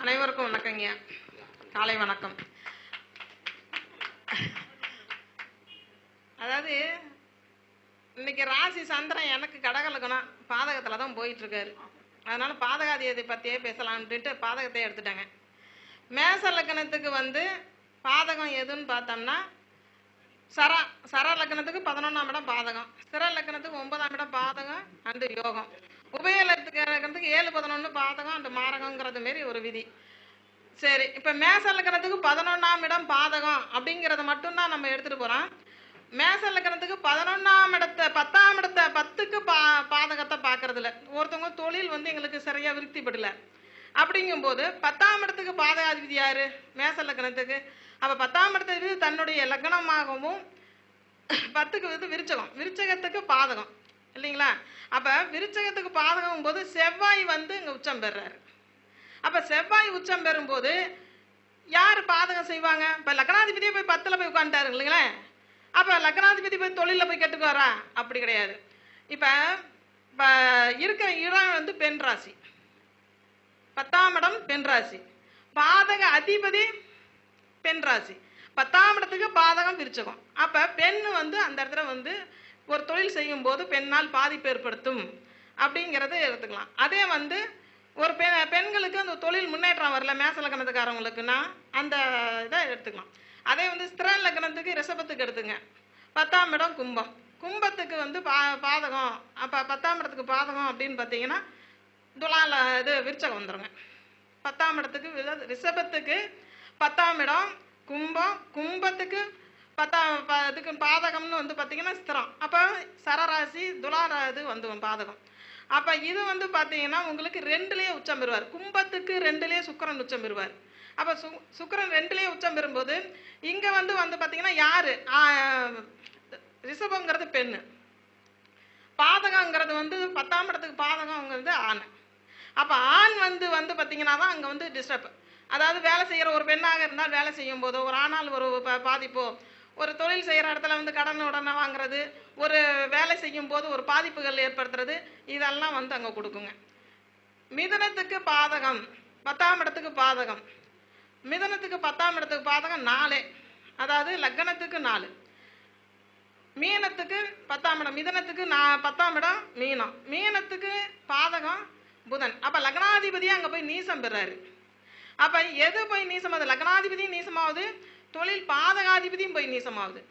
அனைவருக்கும் வணக்கங்க. காலை வணக்கம். அதாவது இன்னைக்கு ராசி சந்திரன் எனக்கு கடகலக்கணும் பாதகத்தில் தான் போயிட்டு இருக்காரு. அதனால பாதகாதியத்தை பற்றியே பேசலாம்னுட்டு பாதகத்தை எடுத்துட்டாங்க. மேச லக்கணத்துக்கு வந்து பாதகம் எதுன்னு பார்த்தோம்னா சர சர லக்கணத்துக்கு பதினொன்றாம் இடம் பாதகம் ஸ்திர லக்கணத்துக்கு ஒன்பதாம் இடம் பாதகம் அண்டு யோகம். உபய லக்கணத்துக்கு ஏழு பதினொன்று பாதகம் அண்டு மாரகங்கிறது மாரி ஒரு விதி. சரி இப்போ மேச லக்கணத்துக்கு பதினொன்றாம் இடம் பாதகம் அப்படிங்கிறத மட்டும்தான் நம்ம எடுத்துகிட்டு போகிறோம் மேச லக்கணத்துக்கு பதினொன்றாம் இடத்த பத்தாம் இடத்த பத்துக்கு பா பாதகத்தை பார்க்கறதில்ல. ஒருத்தவங்க தொழில் வந்து எங்களுக்கு சரியாக விருத்திப்படலை. அப்படிங்கும்போது பத்தாம் இடத்துக்கு பாதகாதிபதி யாரு? மேச லக்கணத்துக்கு அப்போ பத்தாம் இடத்துக்கு தன்னுடைய லக்னமாகவும் பத்துக்கு வந்து விருச்சகம். விருச்சகத்துக்கு பாதகம். இல்லைங்களா? அப்போ விருச்சகத்துக்கு பாதகம் போது செவ்வாய் வந்து இங்கே உச்சம் பெறுறாரு. அப்போ செவ்வாய் உச்சம் பெறும்போது யார் பாதகம் செய்வாங்க? இப்போ லக்னாதிபதியே போய் பத்தில் போய் உட்காந்துட்டாரு இல்லைங்களேன் அப்போ லக்னாதிபதி போய் தொழிலில் போய் கெட்டுக்குவாரா? அப்படி கிடையாது. இப்போ இப்போ இருக்கிற இடம் வந்து பெண் ராசி. பத்தாம் இடம் பெண் ராசி. பாதக அதிபதி பெண் ராசி. பத்தாம் இடத்துக்கு பாதகம் விருச்சகம். அப்போ பெண் வந்து அந்த இடத்துல வந்து ஒரு தொழில் செய்யும் போது பெண்ணால் பாதிப்பு ஏற்படுத்தும் அப்படிங்கிறத எடுத்துக்கலாம். அதே வந்து ஒரு பெ பெண்களுக்கு அந்த தொழில் முன்னேற்றம் வரல மேச லக்கணத்துக்காரவங்களுக்குன்னா அந்த இதை எடுத்துக்கலாம். அதே வந்து ஸ்திர லக்கணத்துக்கு ரிஷபத்துக்கு எடுத்துங்க. பத்தாம் இடம் கும்பம். கும்பத்துக்கு வந்து பா பாதகம். அப்போ பத்தாம் இடத்துக்கு பாதகம் அப்படின்னு பார்த்தீங்கன்னா துலால இது விருச்சகம் வந்துருங்க. பத்தாம் இடத்துக்கு விர- ரிஷபத்துக்கு பத்தாம் இடம் கும்பம் கும்பத்துக்கு பத்தாம் ப- இதுக்கு பாதகம்னு வந்து பார்த்திங்கன்னா ஸ்திரம். அப்போ சரராசி துலாரா இது வந்து பாதகம். அப்போ இது வந்து பார்த்தீங்கன்னா உங்களுக்கு ரெண்டுலேயே உச்சம் பெறுவார். கும்பத்துக்கு ரெண்டுலேயே சுக்கிரன் உச்சம் பெறுவார். அப்போ சு சுக்கிரன் ரெண்டுலேயே உச்சம் பெறும்போது இங்கே வந்து வந்து பார்த்தீங்கன்னா யார்? ரிஷபங்கிறது பெண்ணு. பாதகங்கிறது வந்து பத்தாம் இடத்துக்கு பாதகங்கிறது ஆண். அப்போ ஆண் வந்து வந்து பார்த்தீங்கன்னா தான் அங்கே வந்து டிஸ்டர்ப் அதாவது வேலை செய்கிற ஒரு பெண்ணாக இருந்தால் வேலை செய்யும் போதோ ஒரு ஆணால் ஒரு பாதிப்போ ஒரு தொழில் செய்கிற இடத்துல வந்து கடன் உடனே வாங்குறது ஒரு வேலை செய்யும் போது ஒரு பாதிப்புகள் ஏற்படுத்துறது இதெல்லாம் வந்து அங்கே கொடுக்குங்க. மிதனத்துக்கு பாதகம் பத்தாம் இடத்துக்கு பாதகம். மிதனத்துக்கு பத்தாம் இடத்துக்கு பாதகம் நாலு. அதாவது லக்னத்துக்கு நாலு. மீனத்துக்கு பத்தாம் இடம். மிதனத்துக்கு நான் பத்தாம் இடம் மீனம். மீனத்துக்கு பாதகம் புதன். அப்போ லக்னாதிபதியாக அங்கே போய் நீசம் பெறாரு. அப்போ எது போய் நீசம் அது லக்னாதிபதியும் நீசமாகுது தொழில் பாதகாதிபதியும் போய் நீசமாகுது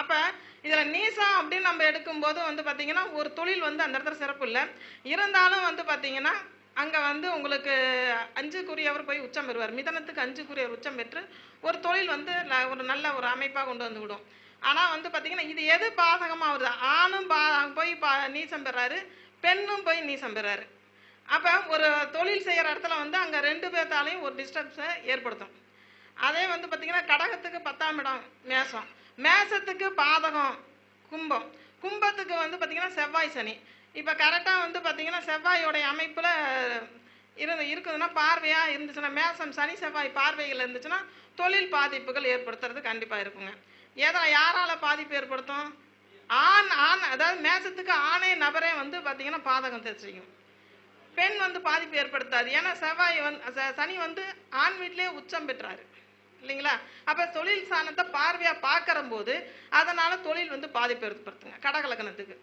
அப்போ இதில் நீசம் அப்படின்னு நம்ம எடுக்கும்போது வந்து பார்த்திங்கன்னா ஒரு தொழில் வந்து அந்த இடத்துல சிறப்பு இல்லை. இருந்தாலும் வந்து பார்த்திங்கன்னா அங்கே வந்து உங்களுக்கு அஞ்சுக்குரியவர் போய் உச்சம் பெறுவார். மிதனத்துக்கு அஞ்சுக்குரியவர் உச்சம் பெற்று ஒரு தொழில் வந்து ஒரு நல்ல ஒரு அமைப்பாக கொண்டு வந்து விடும். ஆனால் வந்து பார்த்திங்கன்னா இது எது பாதகமாக வருது? ஆணும் பா போய் பா நீசம் பெறாரு. பெண்ணும் போய் நீசம் பெறாரு. அப்போ ஒரு தொழில் செய்கிற இடத்துல வந்து அங்கே ரெண்டு பேர்த்தாலையும் ஒரு டிஸ்டர்ப்ஸை ஏற்படுத்தும். அதே வந்து பார்த்திங்கன்னா கடகத்துக்கு பத்தாம் இடம் மேசம். மேசத்துக்கு பாதகம் கும்பம். கும்பத்துக்கு வந்து பார்த்திங்கன்னா செவ்வாய் சனி. இப்போ கரெக்டாக வந்து பார்த்திங்கன்னா செவ்வாயோடைய அமைப்பில் இருந்து இருக்குதுன்னா பார்வையாக இருந்துச்சுன்னா மேசம் சனி செவ்வாய் பார்வைகள் இருந்துச்சுன்னா தொழில் பாதிப்புகள் ஏற்படுத்துறது கண்டிப்பாக இருக்குங்க. ஏதோ யாரால் பாதிப்பு ஏற்படுத்தும்? ஆண் ஆண் அதாவது மேசத்துக்கு ஆணே நபரே வந்து பார்த்திங்கன்னா பாதகம் தெரிஞ்சுக்கும் பெண் வந்து பாதிப்பு ஏற்படுத்தாது. ஏன்னா செவ்வாய் வந்து ச- சனி வந்து ஆண் வீட்டிலே உச்சம் பெற்றாரு. இல்லைங்களா? அப்போ தொழில் சாணத்தை பார்வையாக பார்க்குற போது அதனால தொழில் வந்து பாதிப்பு ஏற்படுத்துங்க. கடகலக்கணத்துக்கு.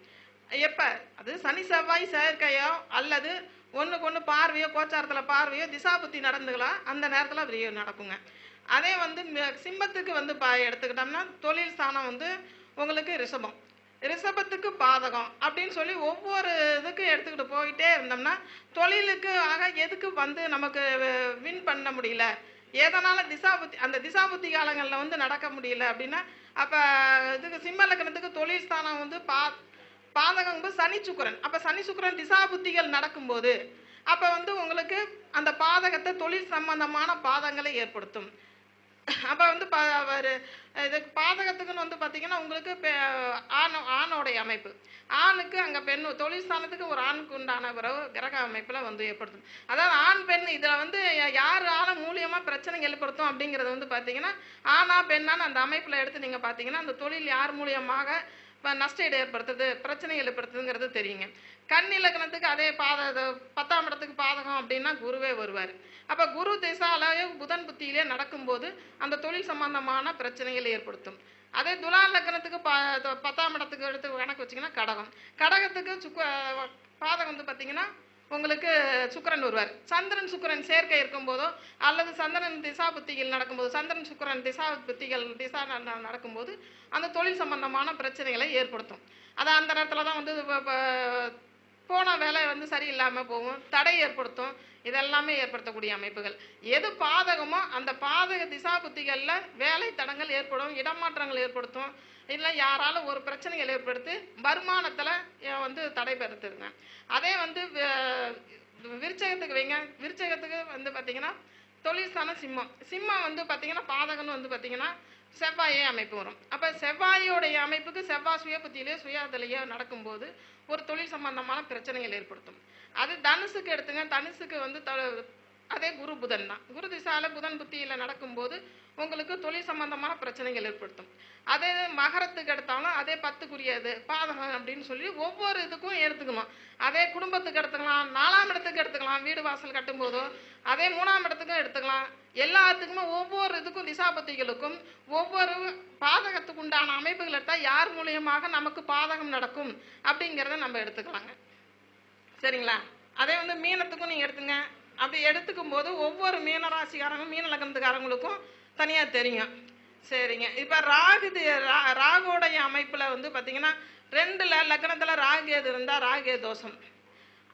எப்போ? அது சனி செவ்வாய் செயற்கையோ அல்லது ஒன்றுக்கு ஒன்று பார்வையோ கோச்சாரத்தில் பார்வையோ திசாபுத்தி நடந்துக்கலாம் அந்த நேரத்தில் விரியம் நடக்குங்க. அதே வந்து சிம்மத்துக்கு வந்து பா எடுத்துக்கிட்டோம்னா தொழில் ஸ்தானம் வந்து உங்களுக்கு ரிஷபம். ரிஷபத்துக்கு பாதகம் அப்படின்னு சொல்லி ஒவ்வொரு இதுக்கும் எடுத்துக்கிட்டு போயிட்டே இருந்தோம்னா தொழிலுக்கு ஆக எதுக்கு வந்து நமக்கு வின் பண்ண முடியல? எதனால் திசாபுத்தி அந்த திசாபுத்தி காலங்களில் வந்து நடக்க முடியல அப்படின்னா அப்போ இதுக்கு சிம்ம லக்னத்துக்கு தொழில் ஸ்தானம் வந்து பா பாதகம் சனி சுக்கரன். அப்போ சனி சுக்கிரன் திசாபுத்திகள் நடக்கும்போது அப்போ வந்து உங்களுக்கு அந்த பாதகத்தை தொழில் சம்பந்தமான பாதங்களை ஏற்படுத்தும். அப்போ வந்து பா அவர் இதுக்கு பாதகத்துக்குன்னு வந்து பார்த்தீங்கன்னா உங்களுக்கு பெ- ஆண் ஆணோடைய அமைப்பு. ஆணுக்கு அங்கே பெண் தொழில் ஸ்தானத்துக்கு ஒரு ஆணுக்கு உண்டான உறவு கிரக அமைப்பில் வந்து ஏற்படுத்தும். அதாவது ஆண் பெண் இதில் வந்து யார் ஆள மூலியமாக பிரச்சனை ஏற்படுத்தும் அப்படிங்கிறது வந்து பார்த்தீங்கன்னா ஆணா பெண்ணான்னு அந்த அமைப்பில் எடுத்து நீங்கள் பார்த்தீங்கன்னா அந்த தொழில் யார் மூலியமாக இப்போ நஷ்டஈடு ஏற்படுத்துது பிரச்சனை ஏற்படுத்துதுங்கிறது தெரியுங்க. கண் இலக்கணத்துக்கு அதே பாத பத்தாம் இடத்துக்கு பாதகம் அப்படின்னா குருவே வருவார். அப்போ குரு திசாலேயோ புதன் புத்தியிலே நடக்கும்போது அந்த தொழில் சம்பந்தமான பிரச்சனைகள் ஏற்படுத்தும். அதே துலா லக்னத்துக்கு ப பத்தாம் இடத்துக்கு எடுத்து கணக்கு வச்சிங்கன்னா கடகம். கடகத்துக்கு சுக்க பாதகம் வந்து பார்த்தீங்கன்னா உங்களுக்கு சுக்கிரன் வருவார். சந்திரன் சுக்கிரன் சேர்க்கை இருக்கும்போதோ அல்லது சந்திரன் திசா புத்திகள் நடக்கும்போது சந்திரன் சுக்கரன் திசா புத்திகள் திசா நடக்கும்போது அந்த தொழில் சம்பந்தமான பிரச்சனைகளை ஏற்படுத்தும். அது அந்த நேரத்தில் தான் வந்து போன வேலை வந்து சரியில்லாமல் போகும். தடை ஏற்படுத்தும். இதெல்லாமே ஏற்படுத்தக்கூடிய அமைப்புகள். எது பாதகமோ அந்த பாதக திசா புத்திகளில் வேலை தடங்கள் ஏற்படும் இடமாற்றங்கள் ஏற்படுத்தும். இல்லை யாரால ஒரு பிரச்சனைகள் ஏற்படுத்தி வருமானத்தில் வந்து தடை பெறுத்துருங்க. அதே வந்து விருச்சகத்துக்கு வைங்க. விருச்சகத்துக்கு வந்து பார்த்தீங்கன்னா தொழில் சிம்மம். சிம்மம் வந்து பார்த்தீங்கன்னா பாதகம்னு வந்து பார்த்தீங்கன்னா செவ்வாயே அமைப்பு வரும். அப்போ செவ்வாயோடைய அமைப்புக்கு செவ்வாய் சுய புத்தியிலே சுயாதலையோ நடக்கும்போது ஒரு தொழில் சம்பந்தமான பிரச்சனைகள் ஏற்படுத்தும். அது தனுசுக்கு எடுத்துங்க தனுசுக்கு வந்து த- அதே குரு புதன் தான். குரு திசால புதன் புத்தியில் நடக்கும்போது உங்களுக்கு தொழில் சம்பந்தமான பிரச்சனைகள் ஏற்படுத்தும். அதே மகரத்துக்கு எடுத்தாலும் அதே பத்துக்குரியது பாதகம் அப்படின்னு சொல்லி ஒவ்வொரு இதுக்கும் எடுத்துக்கணும். அதே குடும்பத்துக்கு எடுத்துக்கலாம் நாலாம் இடத்துக்கு எடுத்துக்கலாம் வீடு வாசல் கட்டும்போதோ அதே மூணாம் இடத்துக்கும் எடுத்துக்கலாம். எல்லாத்துக்குமே ஒவ்வொரு இதுக்கும் திசாபத்திகளுக்கும் ஒவ்வொரு பாதகத்துக்கு உண்டான அமைப்புகள் எடுத்தால் யார் மூலியமாக நமக்கு பாதகம் நடக்கும் அப்படிங்கிறத நம்ம எடுத்துக்கலாங்க. சரிங்களா? அதே வந்து மீனத்துக்கும் நீங்கள் எடுத்துங்க. அப்படி எடுத்துக்கும் போது ஒவ்வொரு மீனராசிக்காரங்க மீன லக்னத்துக்காரங்களுக்கும் தனியாக தெரியும். சரிங்க. இப்போ ராகுது ரா- ராகுவோடைய அமைப்பில் வந்து பார்த்தீங்கன்னா ரெண்டில் லக்னத்தில் ராகு எது இருந்தால் ராகு தோஷம்.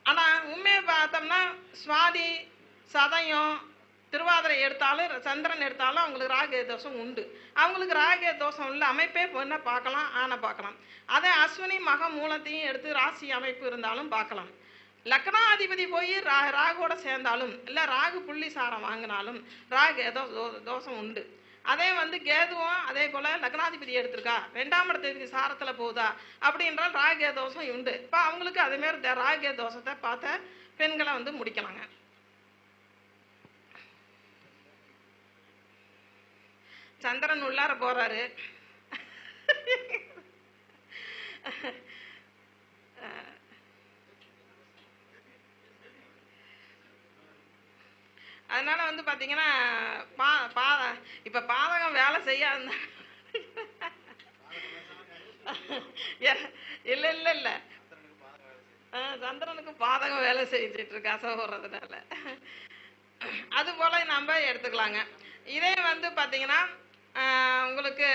ஆனால் உண்மையை பார்த்தோம்னா சுவாதி சதயம் திருவாதிரை எடுத்தாலும் சந்திரன் எடுத்தாலும் அவங்களுக்கு ராகு தோஷம் உண்டு. அவங்களுக்கு ராகு தோஷம் உள்ள அமைப்பே என்ன பார்க்கலாம் ஆனை பார்க்கலாம். அதே அஸ்வினி மக மூலத்தையும் எடுத்து ராசி அமைப்பு இருந்தாலும் பார்க்கலாம். லக்னாதிபதி போய் ரா ராகுவோட சேர்ந்தாலும் இல்லை ராகு புள்ளி சாரம் வாங்கினாலும் ராகு ஏதோ தோ- தோஷம் உண்டு. அதே வந்து கேதுவும் அதே போல் லக்னாதிபதி எடுத்திருக்கா. ரெண்டாம் இடத்துக்கு சாரத்தில் போகுதா? அப்படின்றால் ராகே தோஷம் உண்டு. இப்போ அவங்களுக்கு அதேமாரி த- ராகே தோஷத்தை பார்த்த பெண்களை வந்து முடிக்கலாங்க. சந்திரன் உள்ளார போறாரு. அதனால வந்து பாத்தீங்கன்னா பா பா இப்ப பாதகம் வேலை செய்யாத இல்ல இல்ல இல்ல. சந்திரனுக்கு பாதகம் வேலை செஞ்சிட்டு இருக்கு அசை அது போல நம்ம எடுத்துக்கலாங்க. இதே வந்து பாத்தீங்கன்னா உங்களுக்கு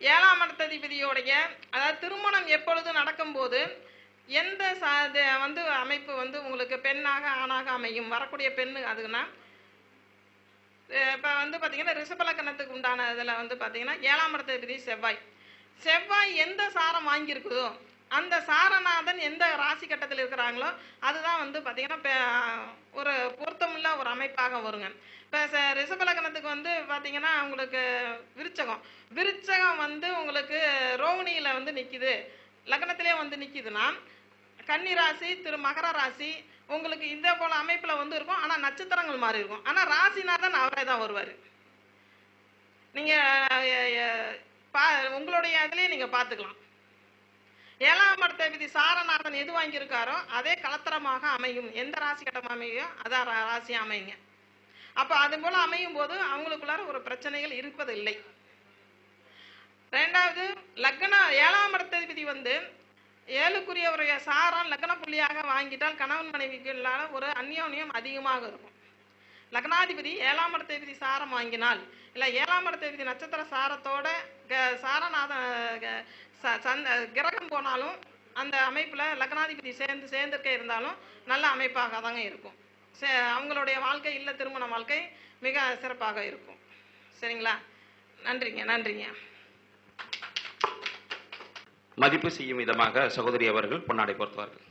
ஏழாம் இடத்ததிபதியோடைய அதாவது திருமணம் எப்பொழுது நடக்கும்போது எந்த சா வந்து அமைப்பு வந்து உங்களுக்கு பெண்ணாக ஆணாக அமையும்? வரக்கூடிய பெண்ணு அதுன்னா இப்போ வந்து பார்த்திங்கன்னா ரிஷபலக்கணத்துக்கு உண்டான இதில் வந்து பார்த்திங்கன்னா ஏழாம் இடத்ததிபதி செவ்வாய். செவ்வாய் எந்த சாரம் வாங்கியிருக்குதோ அந்த சாரநாதன் எந்த ராசி கட்டத்தில் இருக்கிறாங்களோ அதுதான் வந்து பார்த்தீங்கன்னா ஒரு பொருத்தமுள்ள ஒரு அமைப்பாக வருங்க. இப்போ ச ரிஷபலக்கணத்துக்கு வந்து பார்த்தீங்கன்னா உங்களுக்கு விருச்சகம். விருச்சகம் வந்து உங்களுக்கு ரோகிணியில் வந்து நிற்கிது லக்னத்திலே வந்து நிற்கிதுன்னா கன்னி ராசி திரு மகர ராசி உங்களுக்கு இதே போல் அமைப்பில் வந்து இருக்கும். ஆனால் நட்சத்திரங்கள் மாறி இருக்கும். ஆனால் ராசிநாதன் அவரே தான் வருவார். நீங்கள் பா உங்களுடைய இதுலேயே நீங்கள் பார்த்துக்கலாம் ஏழாம் இடத்த விதி சாரநாதன் எது வாங்கியிருக்காரோ அதே கலத்தரமாக அமையும். எந்த ராசி கட்டம் அமையோ அதான் ராசி அமையுங்க. அப்போ அது போல அமையும் போது அவங்களுக்குள்ளார ஒரு பிரச்சனைகள் இருப்பதில்லை. ரெண்டாவது லக்ன ஏழாம் இடத்ததிபதி வந்து ஏழுக்குரியவருடைய சாரம் லக்ன புள்ளியாக வாங்கிட்டால் கணவன் மனைவிக்குள்ளால ஒரு அந்யோன்யம் அதிகமாக இருக்கும். லக்னாதிபதி ஏழாம் இடத்ததிபதி சாரம் வாங்கினால் இல்லை ஏழாம் இடத்ததிபதி நட்சத்திர சாரத்தோட க- சாரநாத க- கிரக சந்த போனாலும் அந்த அமைப்பில் லக்னாதிபதி சேர்ந்து சேர்ந்திருக்க இருந்தாலும் நல்ல அமைப்பாக தாங்க இருக்கும். சே அவங்களுடைய வாழ்க்கை இல்ல திருமண வாழ்க்கை மிக சிறப்பாக இருக்கும். சரிங்களா? நன்றிங்க நன்றிங்க. மதிப்பு செய்யும் விதமாக சகோதரி அவர்கள் பொன்னாடை பொறுத்தவர்கள்